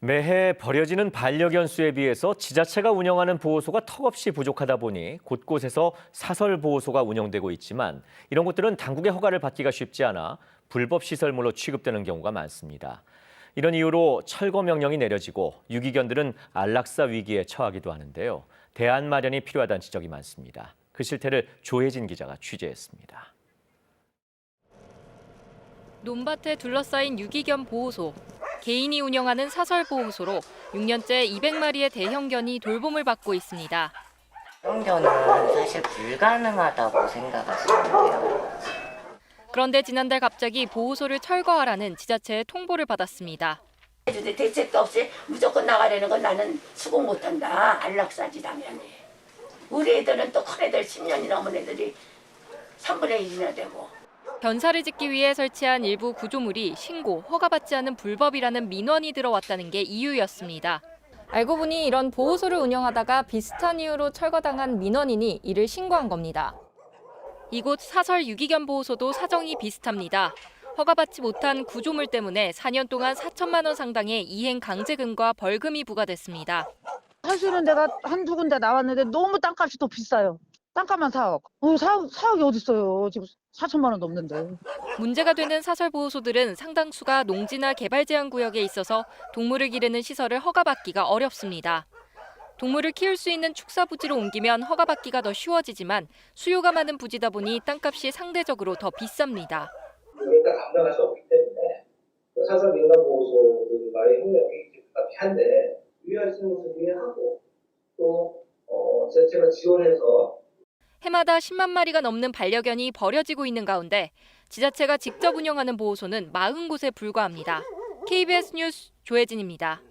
매해 버려지는 반려견 수에 비해서 지자체가 운영하는 보호소가 턱없이 부족하다 보니 곳곳에서 사설 보호소가 운영되고 있지만 이런 곳들은 당국의 허가를 받기가 쉽지 않아 불법 시설물로 취급되는 경우가 많습니다. 이런 이유로 철거 명령이 내려지고 유기견들은 안락사 위기에 처하기도 하는데요. 대안 마련이 필요하다는 지적이 많습니다. 그 실태를 조혜진 기자가 취재했습니다. 논밭에 둘러싸인 유기견 보호소. 개인이 운영하는 사설 보호소로 6년째 200마리의 대형견이 돌봄을 받고 있습니다. 형견은 사실 불가능하다고 생각하시는데요. 그런데 지난달 갑자기 보호소를 철거하라는 지자체의 통보를 받았습니다. 해주되 대책도 없이 무조건 나가려는 건 나는 수긍 못한다. 안락사지 당연히. 우리 애들은 또 큰 애들 10년이 넘은 애들이 3분의 1이나 되고. 변사를 짓기 위해 설치한 일부 구조물이 신고, 허가받지 않은 불법이라는 민원이 들어왔다는 게 이유였습니다. 알고 보니 이런 보호소를 운영하다가 비슷한 이유로 철거당한 민원인이 이를 신고한 겁니다. 이곳 사설 유기견 보호소도 사정이 비슷합니다. 허가받지 못한 구조물 때문에 4년 동안 4천만 원 상당의 이행 강제금과 벌금이 부과됐습니다. 사실은 내가 한두 군데 나왔는데 너무 땅값이 더 비싸요. 땅값만 4억. 어, 4억, 4억이 어딨어요. 지금 4천만 원 넘는데. 문제가 되는 사설 보호소들은 상당수가 농지나 개발 제한 구역에 있어서 동물을 기르는 시설을 허가받기가 어렵습니다. 동물을 키울 수 있는 축사 부지로 옮기면 허가받기가 더 쉬워지지만 수요가 많은 부지다 보니 땅값이 상대적으로 더 비쌉니다. 일단 감당할 수 없기 때문에 그 사설 민간 보호소들과의 협력이 급합한데 유의할 수 있는 것을 유의하고 또 어, 제가 지원해서 해마다 10만 마리가 넘는 반려견이 버려지고 있는 가운데 지자체가 직접 운영하는 보호소는 40곳에 불과합니다. KBS 뉴스 조혜진입니다.